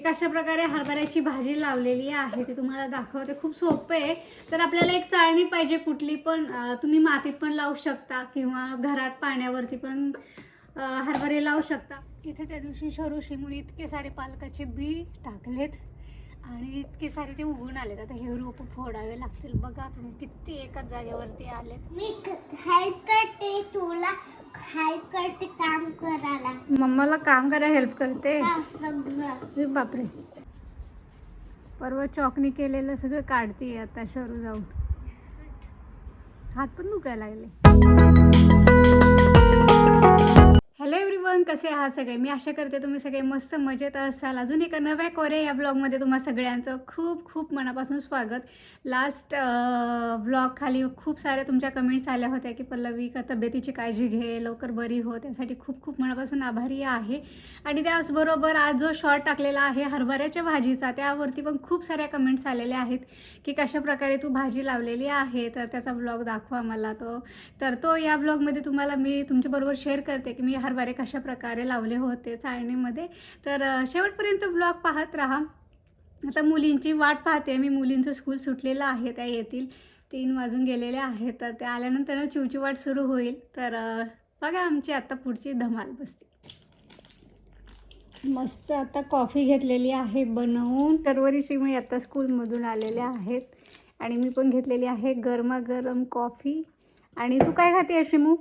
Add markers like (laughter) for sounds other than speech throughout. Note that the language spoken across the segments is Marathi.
एक अशा प्रकारे हरभऱ्याची भाजी लावलेली आहे ती तुम्हाला दाखवते. खूप सोपं आहे. तर आपल्याला एक चाळणी पाहिजे कुठली पण तुम्ही मातीत पण लावू शकता किंवा घरात पाण्यावरती पण हरभरे लावू शकता. इथे त्या दिवशी शरू शिमून इतके सारे पालकाचे बी टाकलेत. आणि इतके सारे ते उगून आलेत. आता हे रोप फोडावे लागतील. बघा तुम्ही किती एकाच जागेवरती आलेत. मी हेल्प करते तुला हेल्प करते काम करायला. मम्माला काम करायला हेल्प करते. हा, बापरे. परवा चॉकनी केलेलं सगळं काढते आता शरू जाऊन. हात पण दुखायला लागले. पण कसे आहात सगळे? मी आशा करते तुम्ही सगळे मस्त मजेत असाल. अजून एका नव्या कोरे या ब्लॉगमध्ये तुम्हा सगळ्यांचं खूप खूप मनापासून स्वागत. लास्ट ब्लॉग खाली खूप साऱ्या तुमच्या कमेंट्स आल्या होत्या की पल्लवी का तब्येतीची काळजी घे? लवकर बरी हो. त्यासाठी खूप खूप मनापासून आभारी आहे. आणि त्याचबरोबर आज जो शॉर्ट टाकलेला आहे हरभऱ्याच्या भाजीचा त्यावरती पण खूप साऱ्या कमेंट्स आलेल्या आहेत की कशा प्रकारे तू भाजी लावलेली आहे? तर त्याचा ब्लॉग दाखवा मला तो. तर तो या ब्लॉगमध्ये तुम्हाला मी तुमच्याबरोबर शेअर करते की मी हरभरे कशा प्रकारे लावले होते चाळणीमध्ये. तर शेवटपर्यंत ब्लॉग पाहत राहा. आता मुलींची वाट पाहते. मी मुलींचं स्कूल सुटलेलं आहे. त्या येतील. तीन वाजून गेलेले आहेत. तर ते आल्यानंतर चिवची वाट सुरू होईल. तर बघा आमची आता पुढची धमाल बसते. मस्त आता कॉफी घेतलेली आहे बनवून. टरवरीशी मी आता स्कूलमधून आलेल्या आहेत. आणि मी पण घेतलेली आहे गरमागरम कॉफी. आणि तू काय खाते अशी शिमू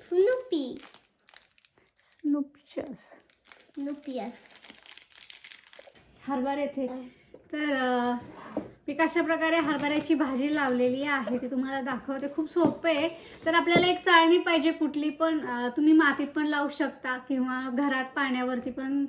स्नूपी स्नूपचस स्नूपियस हरभरे थे. तर अं, मी कशा प्रकारे हरभऱ्याची भाजी लावलेली आहे ते तुम्हाला दाखवते. खूप सोपं आहे. तर आपल्याला एक चाळणी पाहिजे कुठली पण अं, तुम्ही मातीत पण लावू शकता किंवा घरात पाण्यावरती पण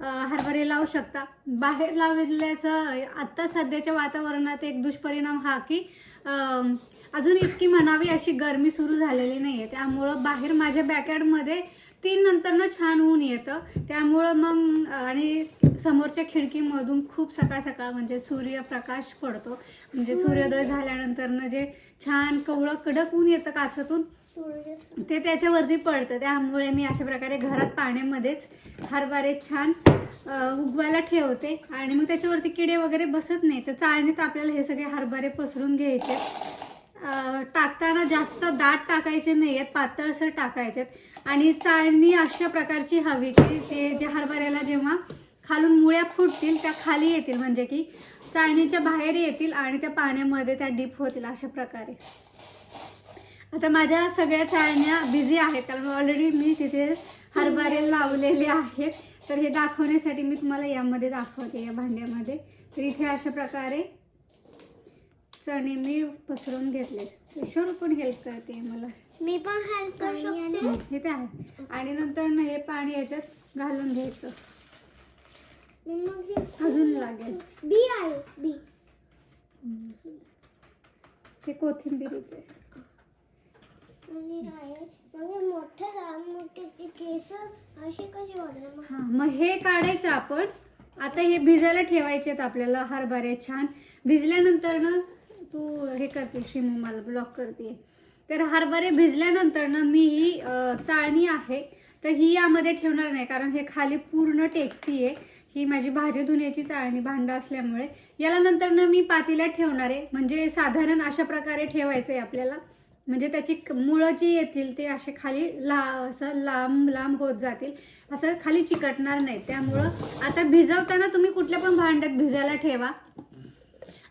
अं, हरभरे लावू शकता. बाहेर लावल्याचं आत्ता सध्याच्या वातावरणात एक दुष्परिणाम हा की अजून इतकी म्हणावी अशी गरमी सुरू झालेली नाही आहे त्यामुळं बाहेर माझ्या बॅकयार्डमध्ये तीन नंतरनं छान ऊन येतं. त्यामुळं मग आणि समोरच्या खिडकीमधून खूप सकाळ सकाळ म्हणजे सूर्यप्रकाश पडतो. म्हणजे सूर्योदय झाल्यानंतरनं जे छान कवळं कडक ऊन येतं कासातून ते त्याच्यावरती पडतं. त्यामुळे मी अशा प्रकारे घरात पाण्यामध्येच हरभरे छान उगवायला ठेवते. आणि मग त्याच्यावरती किडे वगैरे बसत नाही. तर चाळणीत आपल्याला हे सगळे हरभरे पसरून घ्यायचे. टाकताना जास्त दाट टाकायचे नाही आहेत पातळसर टाकायचे आणि चाळणी अशा प्रकारची हवी की ते जे हरभऱ्याला जेव्हा खालून मुळ्या फुटतील त्या खाली येतील. म्हणजे की चाळणीच्या बाहेर येतील आणि त्या पाण्यामध्ये त्या डीप होतील अशा प्रकारे. आता माझ्या सगळ्या चाळण्या बिझी आहेत कारण ऑलरेडी मी तिथे हरभरे लावलेले आहेत. तर हे दाखवण्यासाठी मी तुम्हाला यामध्ये दाखवते या भांड्यामध्ये. तर इथे अशा प्रकारे चणे मी पसरवून घेतले. शोर पण हेल्प करते मला. मी पण हेल्प करू शकते. इथे आहे. आणि नंतर ना हे पाणी याच्यात घालून घ्यायचं. मग हे अजून लागेल. बी आहे बी. हे कोथिंबिरीचे आणि आहे. मग हे मोठं राम मोठे केस असे कसे होणार मग? हां मग हे काढायचं आपण. आता हे भिजायला ठेवायचे आहेत आपल्याला. हरभरे छान. भिजल्यानंतर ना तू हे करते शिमू मला ब्लॉक करते. तर हरभरे भिजल्यानंतर ना मी ही चाळणी आहे तर ही यामध्ये ठेवणार नाही कारण हे खाली पूर्ण टेकती आहे ही माझी भाजी धुण्याची चाळणी भांडं असल्यामुळे. याला नंतर ना मी पातीला ठेवणार आहे. म्हणजे साधारण अशा प्रकारे ठेवायचं आहे आपल्याला. म्हणजे त्याची मुळं जी येतील ते असे खाली ला असं लांब लांब होत जातील. असं खाली चिकटणार नाही. त्यामुळं आता भिजवताना तुम्ही कुठल्या पण भांड्यात भिजायला ठेवा.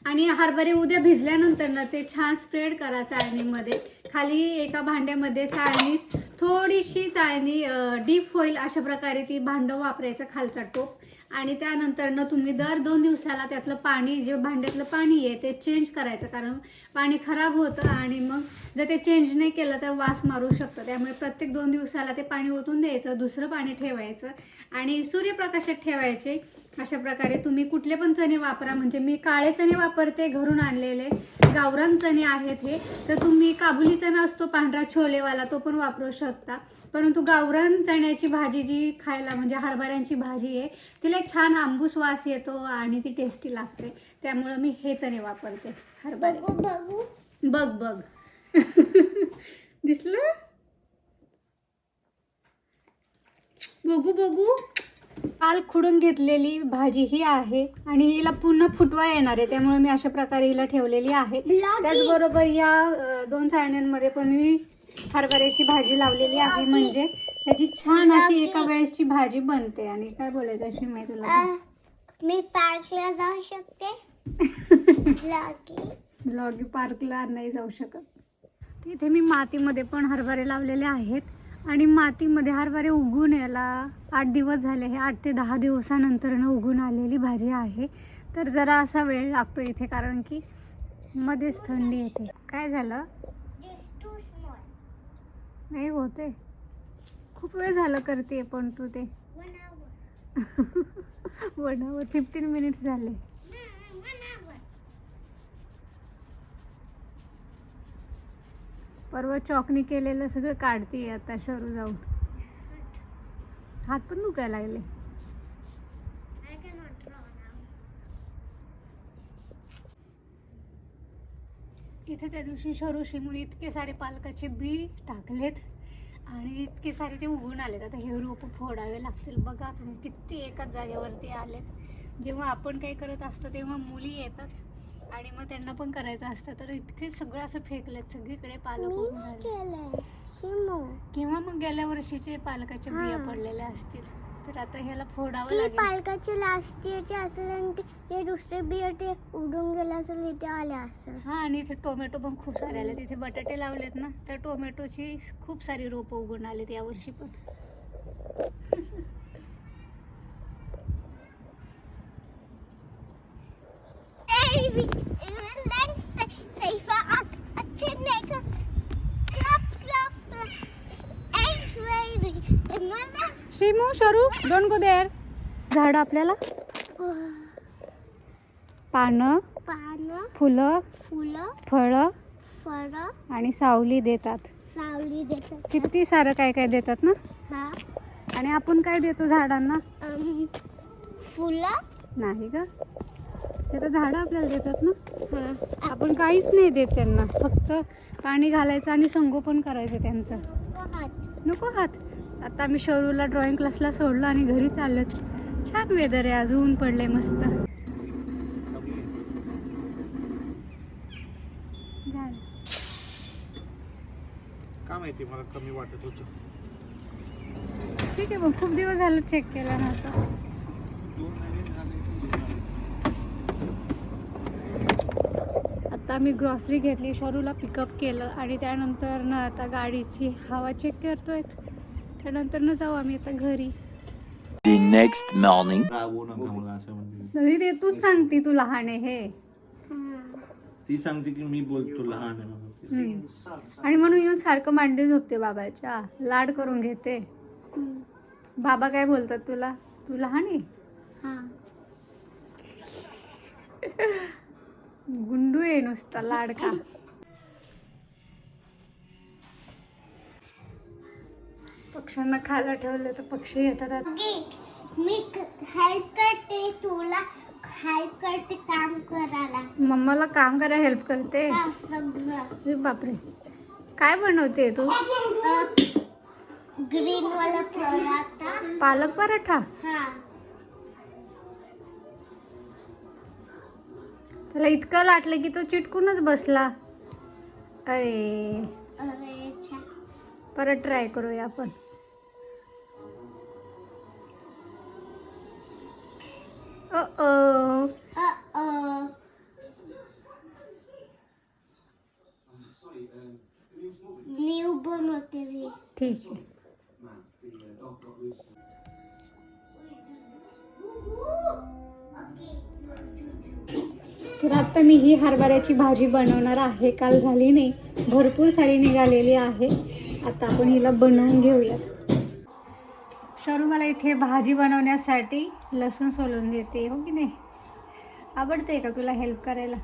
आणि हरभरे उद्या भिजल्यानंतर ना ते छान स्प्रेड करा चाळणीमध्ये. खाली एका भांड्यामध्ये चाळणीत थोडीशी चाळणी डीप होईल अशा प्रकारे ती भांडं वापरायचं खालचा टोप. आणि त्यानंतर ना तुम्ही दर दोन दिवसाला त्यातलं पाणी जे भांड्यातलं पाणी आहे ते चेंज करायचं. कारण पाणी खराब होतं आणि मग जर ते चेंज नाही केलं तर वास मारू शकतं. त्यामुळे प्रत्येक दोन दिवसाला ते पाणी ओतून द्यायचं दुसरं पाणी ठेवायचं. आणि सूर्यप्रकाशात ठेवायचे. अशा प्रकारे तुम्ही कुठले पण चणे वापरा. म्हणजे मी काळे चणे वापरते घरून आणलेले. गावरान चणे आहेत हे. तर तुम्ही काबुली चणा असतो पांढरा छोलेवाला तो पण वापरू शकता. परंतु गावरान चण्याची भाजी जी खायला म्हणजे हरभऱ्यांची भाजी आहे तिला एक छान आंबूस वास येतो आणि ती टेस्टी लागते. त्यामुळं मी हे चणे वापरते हरभरे. बघू बघू. बघ बघ. (laughs) दिसलं? बघू बघू. काल खुडून घेतलेली भाजी ही आहे आणि हिला पुन्हा फुटवा येणार आहे त्यामुळे मी अशा प्रकारे हिला ठेवलेली आहे. त्याचबरोबर या दोन चाळण्यांमध्ये पण मी हरभऱ्याची भाजी लावलेली आहे म्हणजे त्याची छान अशी एका वेळेसची भाजी बनते. आणि काय बोलायचं अशी मी तुला मी पार्कला जाऊ शकते? लागी पार्कला नाही जाऊ शकत. तिथे मी मातीमध्ये पण हरभरे लावलेले आहेत. आणि मातीमध्ये हरभरे उगून याला आठ दिवस झाले हे आठ ते दहा दिवसानंतर उगून आलेली भाजी आहे. तर जरा असा वेळ लागतो इथे कारण की मध्येच थंडी येते. काय झालं? नाही होते. खूप वेळ झालं करते पण तू ते. वन आवर फिफ्टीन मिनिट्स झाले. परवा चॉकनी केलेलं सगळं काढते आता शरू जाऊन. हात पण दुखायला लागले. इथे त्या दिवशी शरू शिमून इतके सारे पालकाचे बी टाकलेत आणि इतके सारे ते उगून आलेत. आता हे रोप फोडावे लागतील. बघा तुम्ही किती एकाच जागेवरती आलेत. जेव्हा आपण काही करत असतो तेव्हा मुली येतात. आणि मग त्यांना पण करायचं असतं तर इतके सगळं असं फेकलेत सगळीकडे पालक केलंय किंवा मग गेल्या वर्षीचे पालकाच्या बिया हा. पडलेल्या असतील तर आता ह्याला फोडावं ती लागेल. पालकाची लास्ट इयरची असेल आणि ते- ते दुसरे बियर ते उडून गेलं असेल इथे आले असेल. हा आणि इथे टोमॅटो पण खूप सारे आले तिथे बटाटे लावलेत ना तर टोमॅटोची खूप सारी रोपं उगून आलेत यावर्षी पण. शिमू शरू दोन गो देर झाड आपल्याला? पानं पानं फुलं फुलं फळं फळं. आणि सावली देतात. सावली देतात. किती सारं काय काय देतात ना? हा. आणि आपण काय देतो झाडांना? फुलं. नाही का? ते तर झाडं आपल्याला देतात ना? हा. आपण काहीच नाही देत त्यांना. फक्त पाणी घालायचं आणि संगोपन करायचं त्यांचं. नको हात. आता आम्ही शरूला ड्रॉइंग क्लासला सोडलं आणि घरी चाललो छान वेदर आहे. आज ऊन पडलंय मस्त. झालं. का माहिती मला कमी वाटत होतं. ठीक आहे मग. खूप दिवस झालं चेक केला नव्हता. आता मी ग्रॉसरी घेतली शरूला पिकअप केलं आणि त्यानंतर ना आता गाडीची हवा चेक करतोय. त्यानंतर न जाऊ आम्ही आता घरी. The next morning. रागवू नका मला असं म्हणते. तरी ते तूच सांगते तू लहान आहे हे. ती सांगते की मी बोलतो लहान आहे म्हणून. हम्म. आणि म्हणून येऊन सारखं मांडी झोपते बाबाच्या. लाड करून घेते. बाबा काय बोलतात तुला? तू लहान आहे? हा. गुंडू आहे नुसता लाडका. पक्ष्यांना खायला ठेवलं तर पक्षी येतात मी हेल्प करते तुला हेल्प करते काम करायला. मम्माला काम करायला हेल्प करते? अरे बापरे. काय बनवते तू? ग्रीन वाला पराठा. पालक पराठा? त्याला इतकं लाटलं की तो चिटकूनच बसला. अरे. परत ट्राय करूया आपण. ठीक आहे. तर आत्ता मी ही हरभऱ्याची भाजी बनवणार आहे. काल झाली नाही. भरपूर सारी निघालेली आहे. आता आपण हिला बनवून घेऊयात. शरू मला इथे भाजी बनवण्यासाठी लसूण सोलून देते हो की नाही? आवडते का तुला हेल्प करायला?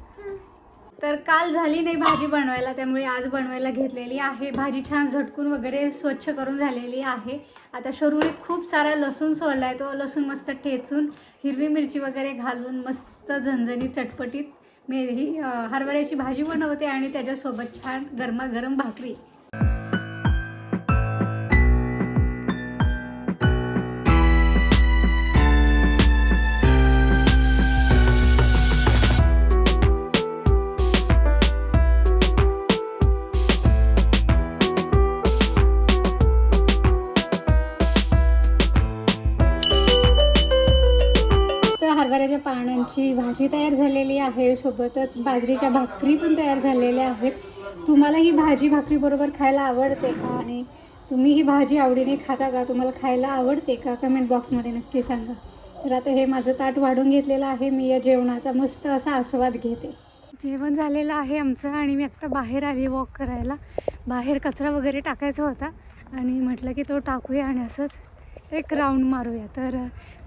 तर काल झाली नाही भाजी बनवायला त्यामुळे आज बनवायला घेतलेली आहे. भाजी छान झटकून वगैरे स्वच्छ करून झालेली आहे. आता शरूने खूप सारा लसूण सोडला आहे तो लसूण मस्त ठेचून हिरवी मिरची वगैरे घालून मस्त झणझणीत चटपटीत मी ही हरभऱ्याची भाजी बनवते आणि त्याच्यासोबत छान गरमागरम भाकरी. झालेली सोबतच बाजरीच्या भाकरी पण तयार झालेल्या आहेत. तुम्हाला ही भाजी भाकरी बरोबर खायला आवडते का? आणि तुम्ही ही भाजी आवडीने खाता का? तुम्हाला खायला आवडते का? कमेंट बॉक्समध्ये नक्की सांगा. तर आता हे माझं ताट वाढून घेतलेलं आहे. मी या जेवणाचा मस्त असा आस्वाद घेते. जेवण झालेलं आहे आमचं आणि मी आत्ता बाहेर आली वॉक करायला. बाहेर कचरा वगैरे टाकायचा होता आणि म्हटलं की तो टाकूया आणि असंच एक राऊंड मारूया. तर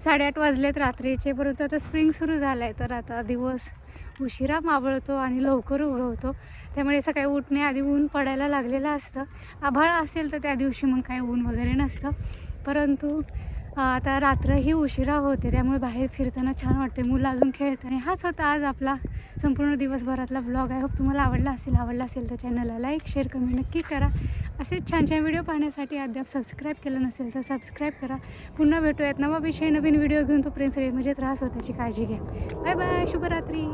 साडेआठ वाजलेत रात्रीचे परंतु आता स्प्रिंग सुरू झालं आहे तर आता दिवस उशिरा मावळतो आणि लवकर उगवतो त्यामुळे सकाळी उठण्याआधी ऊन पडायला लागलेलं असतं. आभाळ असेल तर त्या दिवशी मग काही ऊन वगैरे नसतं. परंतु आता रात्रही उशिरा होते त्यामुळे बाहेर फिरताना छान वाटते मुलं अजून खेळत आणि हाच होता आज आपला संपूर्ण दिवसभरातला ब्लॉग आहे होप तुम्हाला आवडला असेल आवडला असेल तर चॅनलला लाईक शेअर कमेंट नक्की करा. असेच छान छान व्हिडिओ पाहण्यासाठी अद्याप सबस्क्राईब केलं नसेल तर सबस्क्राईब करा. पुन्हा भेटूयात नवा विषय नवीन व्हिडिओ घेऊन. तो सगळी म्हणजे त्रास होत्याची काळजी घ्या. बाय बाय शुभरात्री.